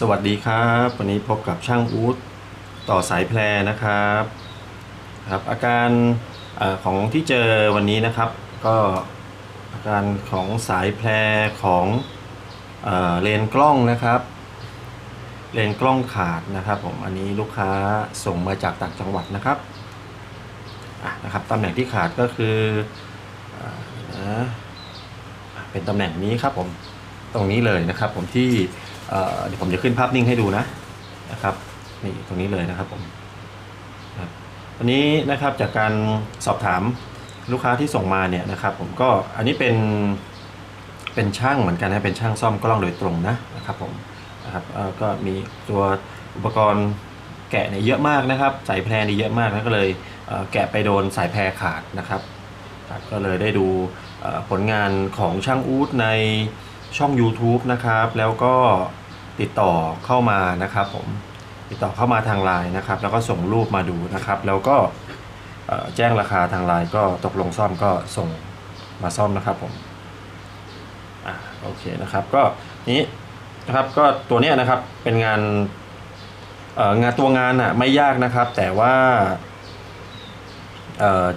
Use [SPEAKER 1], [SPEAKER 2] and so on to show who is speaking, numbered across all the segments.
[SPEAKER 1] สวัสดีครับ วันนี้พบกับช่างอูดต่อสายแพรนะครับครับ อาการอของที่เจอวันนี้นะครับ ก็อาการของสายแพรของเอเลนกล้องนะครับ เลนกล้องขาดนะครับผมอันนี้ลูกค้าส่งมาจากต่างจังหวัดนะครับะนะครับตำแหน่งที่ขาดก็คืออ่าเป็นตำแหน่งนี้ครับผมตรงนี้เลยนะครับผมที่ เดี๋ยวผมจะขึ้นภาพนิ่งให้ดูนะนะครับนี่ตรงนี้เลยนะครับผมวันนี้นะครับจากการสอบถามลูกค้าที่ส่งมาเนี่ยนะครับ ผมก็อันนี้เป็นเป็นช่างเหมือนกันนะเป็นช่างซ่อมกล้องโดยตรงนะนะครับผมนะครับก็มีตัวอุปกรณ์แกะเนี่ยเยอะมากนะครับ สายแพรนี่เยอะมากนะก็เลยเแกะไปโดนสายแพรขาดนะครับ ก็เลยได้ดูผลงานของช่างอู๊ดในช่อง YouTube นะครับ แล้วก็ ติดต่อเข้ามานะครับผมติดต่อเข้ามาทางไลน์นะครับ แล้วก็ส่งรูปมาดูนะครับ แล้วก็แจ้งราคาทางไลน์ก็ตกลงซ่อมก็ส่งมาซ่อมนะครับผมอะโอเคนะครับ ก็นี้นะครับก็ตัวเนี้ยนะครับเป็นงานงานตัวงานอะไม่ยากนะครับ แต่ว่า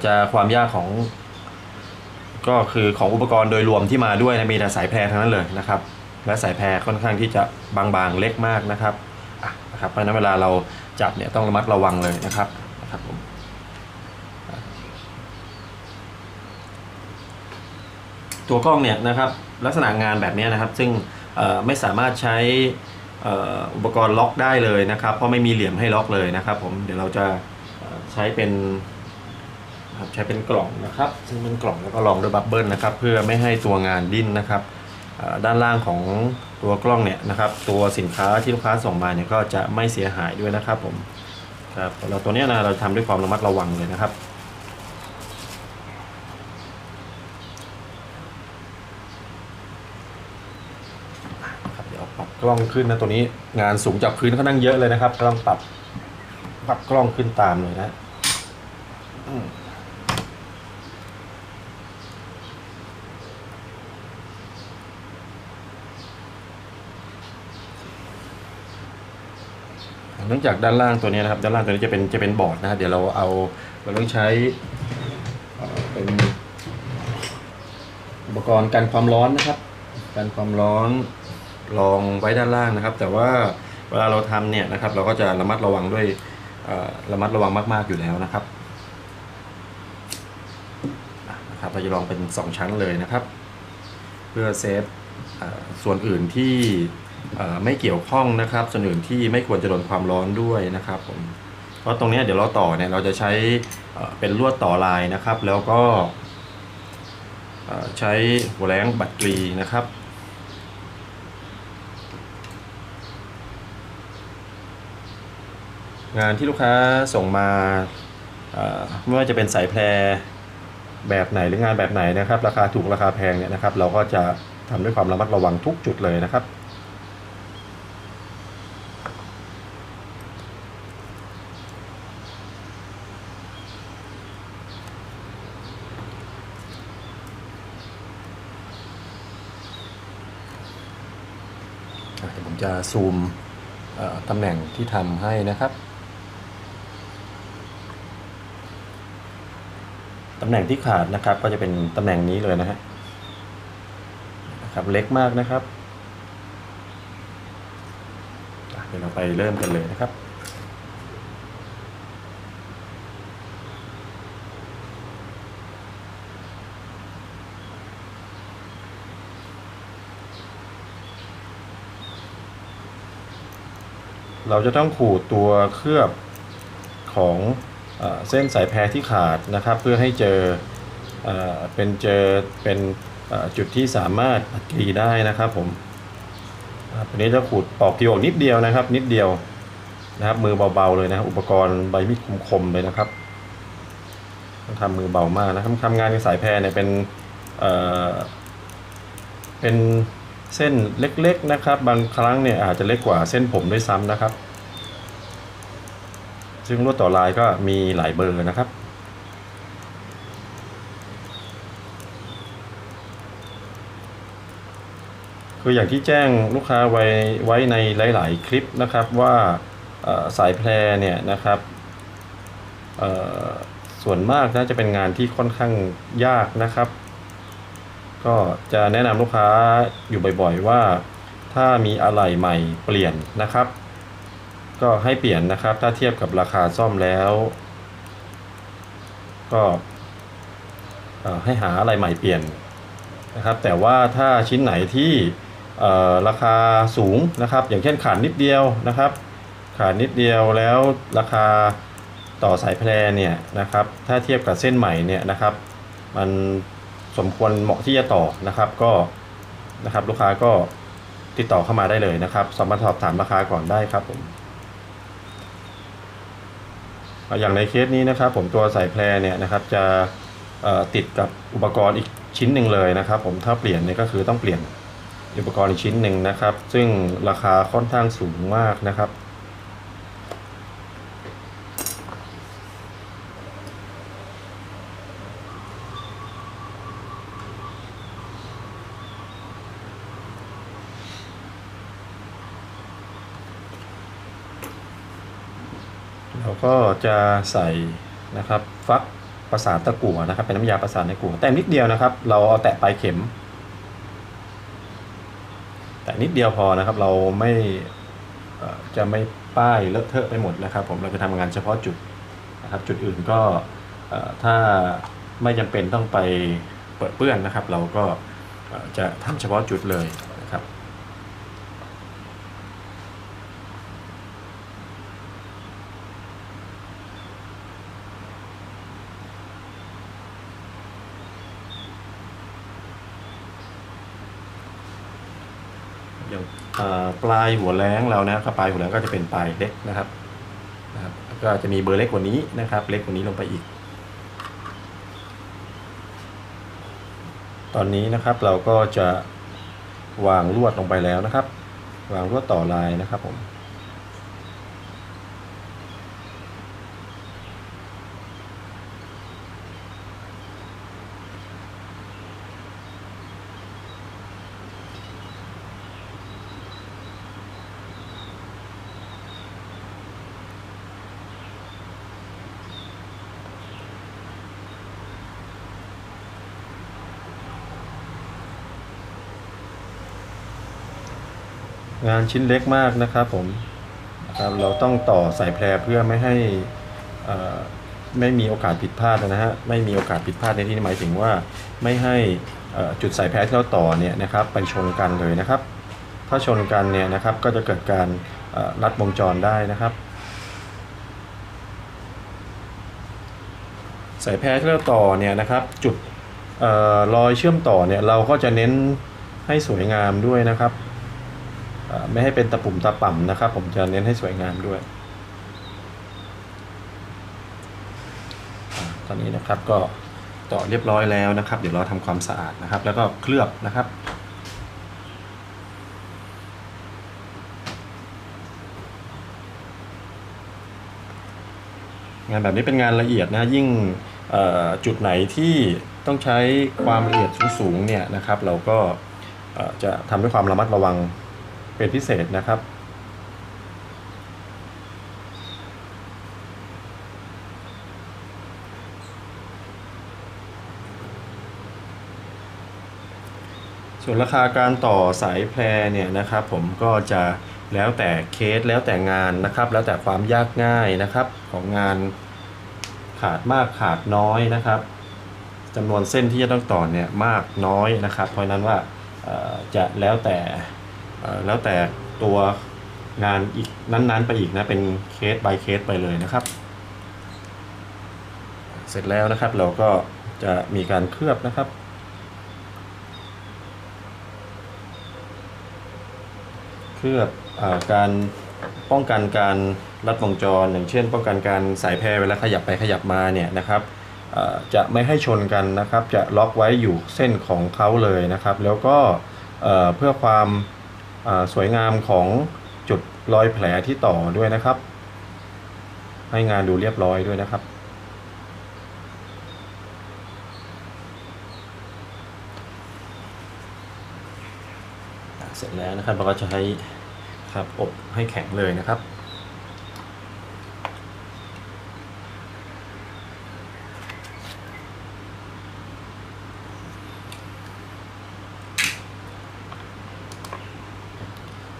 [SPEAKER 1] จะความยากของ ก็คือของอุปกรณ์โดยรวมที่มาด้วยนะมีแต่สายแพรทั้งนั้นเลยนะครับ และสายแพรค่อนข้างที่จะบางๆเล็กมากนะครับนะครับเพราะฉะนั้นเวลาเราจับเนี่ยต้องระมัดระวังเลยนะครับนะครับผมตัวกล้องเนี่ยนะครับลักษณะงานแบบนี้นะครับ ซึ่งไม่สามารถใช้อุปกรณ์ล็อกได้เลยนะครับ เพราะไม่มีเหลี่ยมให้ล็อกเลยนะครับ ผมเดี๋ยวเราจะใช้เป็นใช้เป็นกล่องนะครับ ซึ่งเป็นกล่องแล้วก็รองด้วยบับเบิลนะครับ เพื่อไม่ให้ตัวงานดิ้นนะครับ ด้านล่างของตัวกล้องเนี่ยนะครับ ตัวสินค้าที่ลูกค้าส่งมาเนี่ยก็จะไม่เสียหายด้วยนะครับผมครับเราตัวนี้นะเราทำด้วยความระมัดระวังเลยนะครับครับเดี๋ยวปรับกล้องขึ้นนะตัวนี้งานสูงจากพื้นค่อนข้างเยอะเลยนะครับต้องปรับปรับกล้องขึ้นตามเลยนะ เนื่องจากด้านล่างตัวนี้นะครับด้านล่างตัวนี้จะเป็นจะเป็นบอร์ดนะเดี๋ยวเราเอาเราต้องใช้เป็นอุปกรณ์กันความร้อนนะครับกันความร้อนรองไว้ด้านล่างนะครับ แต่ว่าเวลาเราทำเนี่ยนะครับ เราก็จะระมัดระวังด้วยระมัดระวังมาก ๆอยู่แล้วนะครับนะครับเราจะลองเป็น 2 ชั้นเลยนะครับ เพื่อเซฟส่วนอื่นที่ ไม่เกี่ยวข้องนะครับ ส่วนอื่นที่ไม่ควรจะโดนความร้อนด้วยนะครับผมเพราะตรงนี้เดี๋ยวเราต่อเนี่ยเราจะใช้เป็นลวดต่อลายนะครับ แล้วก็ใช้หัวแรงบัตรีนะครับงานที่ลูกค้าส่งมาไม่ว่าจะเป็นสายแพรแบบไหนหรืองานแบบไหนนะครับ ราคาถูกราคาแพงเนี่ยนะครับ เราก็จะทำด้วยความระมัดระวังทุกจุดเลยนะครับ เดี๋ยวผมจะซูมตำแหน่งที่ทำให้นะครับตำแหน่งที่ขาดนะครับก็จะเป็นตำแหน่งนี้เลยนะฮะนะครับเล็กมากนะครับเดี๋ยวเราไปเริ่มกันเลยนะครับ เราจะต้องขูดตัวเคลือบของเอเส้นสายแพรที่ขาดนะครับ เพื่อให้เจอเอเป็นเจอเป็นจุดที่สามารถอัดกรีได้นะครับผมอันนี้จะขูดปอกกรีอนิดเดียวนะครับ นิดเดียวนะครับ มือเบาๆเลยนะครับ อุปกรณ์ใบมีดคมๆเลยนะครับต้องทำมือเบามากนะครับทำงานกับสายแพรเนี่ยเป็นเอ่อเป็น เส้นเล็กๆนะครับ บางครั้งเนี่ยอาจจะเล็กกว่าเส้นผมด้วยซ้ำนะครับ ซึ่งลวดต่อลายก็มีหลายเบอร์นะครับคืออย่างที่แจ้งลูกค้าไว้ไว้ในหลาย ๆ คลิปนะครับว่าสายแพรเนี่ยนะครับส่วนมากน่าจะเป็นงานที่ค่อนข้างยากนะครับ ก็จะแนะนำลูกค้าอยู่บ่อยๆ ว่า ถ้ามีอะไหล่ใหม่เปลี่ยนนะครับ ก็ให้เปลี่ยนนะครับ ถ้าเทียบกับราคาซ่อมแล้ว ก็ให้หาอะไรใหม่เปลี่ยนนะครับ แต่ว่าถ้าชิ้นไหนที่ราคาสูงนะครับ อย่างเช่นขาดนิดเดียวนะครับ ขาดนิดเดียวแล้วราคาต่อสายแพรเนี่ยนะครับ ถ้าเทียบกับเส้นใหม่เนี่ยนะครับ มัน สมควรเหมาะที่จะต่อนะครับก็นะครับลูกค้าก็ติดต่อเข้ามาได้เลยนะครับ สามารถสอบถามราคาก่อนได้ครับผมอย่างในเคสนี้นะครับ ผมตัวสายแพรเนี่ยนะครับจะติดกับอุปกรณ์อีกชิ้นหนึ่งเลยนะครับ ผมถ้าเปลี่ยนเนี่ยก็คือต้องเปลี่ยนอุปกรณ์อีกชิ้นหนึ่งนะครับ ซึ่งราคาค่อนข้างสูงมากนะครับ ก็จะใส่นะครับฟักประสานตะกั่วนะครับ เป็นน้ำยาประสานในกั่วแต่นิดเดียวนะครับ เราเอาแตะปลายเข็ม แต่นิดเดียวพอนะครับ เราไม่จะไม่ป้ายเลอะเทอะไปหมดนะครับ ผมเราจะทำงานเฉพาะจุดนะครับ จุดอื่นก็ถ้าไม่จำเป็นต้องไปเปิดเปื้อนนะครับ เราก็จะทำเฉพาะจุดเลยนะครับ อย่างปลายหัวแรงเรานะครับปลายหัวแรงก็จะเป็นปลายเล็กนะครับนะครับ ก็จะมีเบอร์เล็กกว่านี้นะครับ เล็กกว่านี้ลงไปอีก ตอนนี้นะครับเราก็จะวางลวดลงไปแล้วนะครับ วางลวดต่อลายนะครับผม งานชิ้นเล็กมากนะครับผมนะครับเราต้องต่อสายแพรเพื่อไม่ให้ไม่มีโอกาสผิดพลาดนะฮะไม่มีโอกาสผิดพลาดในที่นี้หมายถึงว่าไม่ให้จุดสายแพรที่เราต่อเนี่ยนะครับไปชนกันเลยนะครับ ถ้าชนกันเนี่ยนะครับก็จะเกิดการเอ่อรัดวงจรได้นะครับ สายแพรที่เราต่อเนี่ยนะครับจุดออรอยเชื่อมต่อเนี่ยเราก็จะเน้นให้สวยงามด้วยนะครับ ไม่ให้เป็นตะปุ่มตะป่ำนะครับ ผมจะเน้นให้สวยงามด้วยอตอนนี้นะครับก็ต่อเรียบร้อยแล้วนะครับ เดี๋ยวเราทำความสะอาดนะครับ แล้วก็เคลือบนะครับงานแบบนี้เป็นงานละเอียดนะยิ่งจุดไหนที่ต้องใช้ความละเอียดสูงๆเนี่ยนะครับ เราก็จะทำด้วยความระมัดระวัง เป็นพิเศษนะครับ ส่วนราคาการต่อสายแพรเนี่ยนะครับ ผมก็จะแล้วแต่เคสแล้วแต่งานนะครับ แล้วแต่ความยากง่ายนะครับ ของงานขาดมากขาดน้อยนะครับจำนวนเส้นที่จะต้องต่อเนี่ยมากน้อยนะครับ เพราะนั้นว่าจะแล้วแต่ แล้วแต่ตัวงานอีกนั้นๆไปอีกนะเป็นเคส by เคสไปเลยนะครับ เสร็จแล้วนะครับเราก็จะมีการเคลือบนะครับเคลือบอการป้องกันการรัดวงจร อย่างเช่น ป้องกันการสายแพรเวลาขยับไปขยับมาเนี่ยนะครับจะไม่ให้ชนกันนะครับ จะล็อกไว้อยู่เส้นของเขาเลยนะครับ แล้วก็เพื่อความ สวยงามของจุดรอยแผลที่ต่อด้วยนะครับ ให้งานดูเรียบร้อยด้วยนะครับ เสร็จแล้วนะครับเราก็จะให้ครับอบให้แข็งเลยนะครับ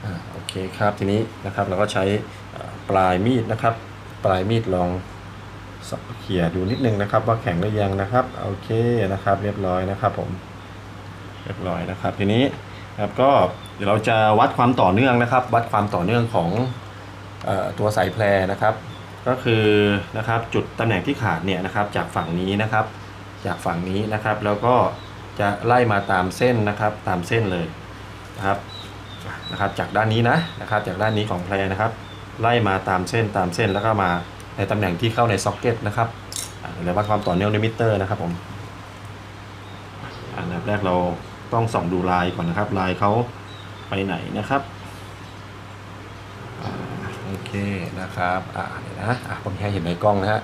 [SPEAKER 1] อ่าโอ เคครับทีนี้นะครับเราก็ใช้ปลายมีดนะครับ ปลายมีดลองสเขี่ยดูนิดนึงนะครับ ว่าแข็งหรือยังนะครับโอเคนะครับ เรียบร้อยนะครับผมเรียบร้อยนะครับ ทีนี้ครับก็เดี๋ยวเราจะวัดความต่อเนื่องนะครับ วัดความต่อเนื่องของอตัวสายแพรนะครับ ก็คือนะครับจุดตำแหน่งที่ขาดเนี่ยนะครับ จากฝั่งนี้นะครับ จากฝั่งนี้นะครับ แล้วก็จะไล่มาตามเส้นนะครับตามเส้นเลยนะครับ นะครับจากด้านนี้นะนะครับจากด้านนี้ของแพรนะครับ ไล่มาตามเส้นตามเส้นแล้วก็มาในตำแหน่งที่เข้าในซ็อกเก็ตนะครับเรียกว่าความต่อเนื่องด้วยมิเตอร์นะครับผมอันดับแรกเราต้องส่องดูลายก่อนนะครับลายเขาไปไหนนะครับอโอเคนะครับอ่าเดี๋ยนะะผมให้เห็นในกล้องนะฮะ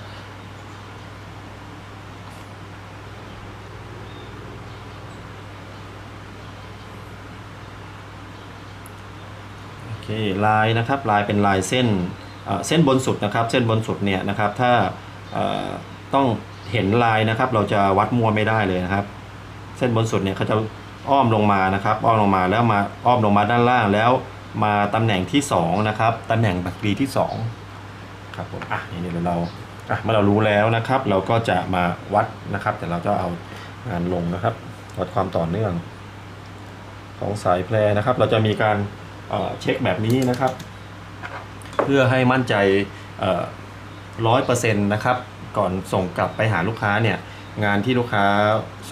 [SPEAKER 1] เคลายนะครับลายเป็นลายเส้นเส้นบนสุดนะครับ เส้นบนสุดเนี่ยนะครับถ้าต้องเห็นลายนะครับ เราจะวัดมัวไม่ได้เลยนะครับ เส้นบนสุดเนี่ยเขาจะอ้อมลงมานะครับอ้อมลงมาแล้วมาอ้อมลงมาด้านล่างแล้วมาตำแหน่งที่สองนะครับตำแหน่งบักรีที่สองครับผมอะนี่เดี๋ยวเราอะเมื่อเรารู้แล้วนะครับ เราก็จะมาวัดนะครับ แต่เราจะเอางานลงนะครับ วัดความต่อเนื่อง ของสายแพรนะครับ เราจะมีการ เช็คแบบนี้นะครับ เพื่อให้มั่นใจร้อยเปอร์เซ็นต์นะครับ ก่อนส่งกลับไปหาลูกค้าเนี่ยงานที่ลูกค้า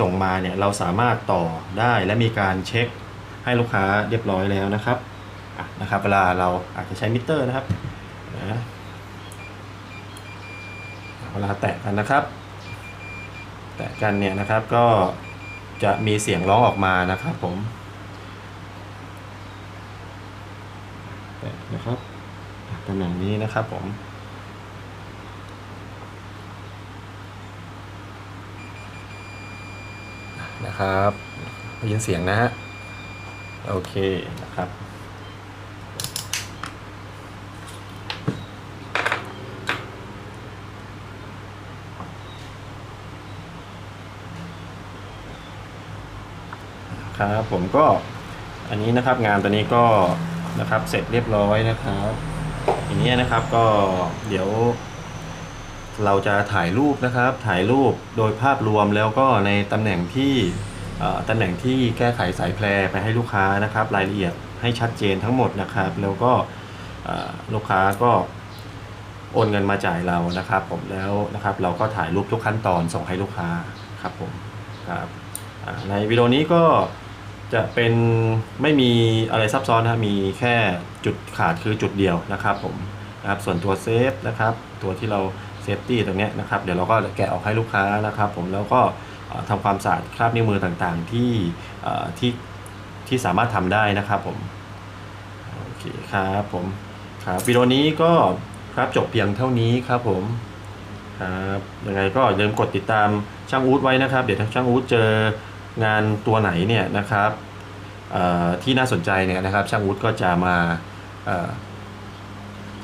[SPEAKER 1] ส่งมาเนี่ยเราสามารถต่อได้และมีการเช็คให้ลูกค้าเรียบร้อยแล้วนะครับะนะครับ เวลาเราอาจจะใช้มิเตอร์นะครับนะเวลาแตะกันนะครับ แตะกันเนี่ยนะครับก็จะมีเสียงร้องออกมานะครับผม แตะนะครับ ตำแหน่งนี้นะครับผมนะครับได้ยินเสียงนะฮะโอเคนะครับครับผมก็อันนี้นะครับงานตัวนี้ก็นะครับเสร็จเรียบร้อยนะครับ ทีนี้นะครับก็เดี๋ยว เราจะถ่ายรูปนะครับ ถ่ายรูปโดยภาพรวมแล้วก็ในตำแหน่งที่ตำแหน่งที่แก้ไขสายแพรไปให้ลูกค้านะครับ รายละเอียดให้ชัดเจนทั้งหมดนะครับ แล้วก็ลูกค้าก็โอนเงินมาจ่ายเรานะครับ ผมแล้วนะครับ เราก็ถ่ายรูปทุกขั้นตอนส่งให้ลูกค้าครับผมครับในวิดีโอนี้ก็ จะเป็นไม่มีอะไรซับซ้อนนะครับมีแค่จุดขาดคือจุดเดียวนะครับผมนะครับส่วนตัวเซฟนะครับตัวที่เราเซฟตี้ตรงนี้นะครับเดี๋ยวเราก็แกะออกให้ลูกค้านะครับ ผมแล้วก็เอ่อทำความสะอาดคราบนิ้วมือต่างๆที่ที่ที่สามารถทำได้นะครับผมโอเคครับผมครับวิดีโอนี้ก็ครับจบเพียงเท่านี้ครับผมครับยังไงก็อย่าลืมกดติดตามช่างอู๊ดไว้นะครับ เดี๋ยวถ้าช่างอู๊ดเจอ งานตัวไหนเนี่ยนะครับที่น่าสนใจเนี่ยนะครับช่างอู๊ดก็จะมา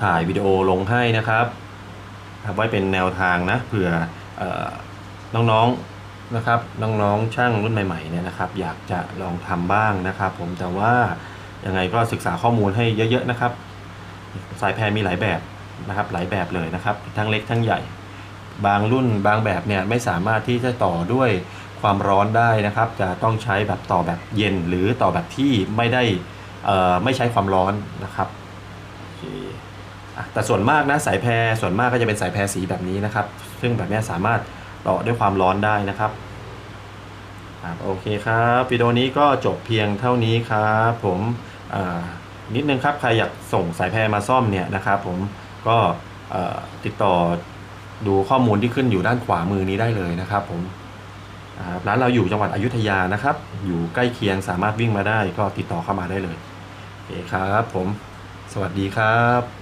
[SPEAKER 1] ถ่ายวิดีโอลงให้นะครับไว้เป็นแนวทางนะเผื่อเออน้องๆนะครับน้องๆช่างรุ่นใหม่ๆเนี่ยนะครับ อยากจะลองทำบ้างนะครับ ผมแต่ว่ายังไงก็ศึกษาข้อมูลให้เยอะๆนะครับ สายแพรมีหลายแบบนะครับหลายแบบเลยนะครับ ทั้งเล็กทั้งใหญ่ บางรุ่นบางแบบเนี่ยไม่สามารถที่จะต่อด้วย ความร้อนได้นะครับ จะต้องใช้แบบต่อแบบเย็นหรือต่อแบบที่ไม่ได้เอ่อไม่ใช้ความร้อนนะครับโอเคอะแต่ส่วนมากนะสายแพรส่วนมากก็จะเป็นสายแพรสีแบบนี้นะครับ ซึ่งแบบเนี้ยสามารถต่อด้วยความร้อนได้นะครับครับโอเคครับวิดีโอนี้ก็จบเพียงเท่านี้ครับผมอ่านิดนึงครับใครอยากส่งสายแพรมาซ่อมเนี่ยนะครับ ผมก็เอ่อติดต่อดูข้อมูลที่ขึ้นอยู่ด้านขวามือนี้ได้เลยนะครับผม ร้านเราอยู่จังหวัดอยุธยานะครับ อยู่ใกล้เคียงสามารถวิ่งมาได้ก็ติดต่อเข้ามาได้เลยโอเคครับ ผม สวัสดีครับ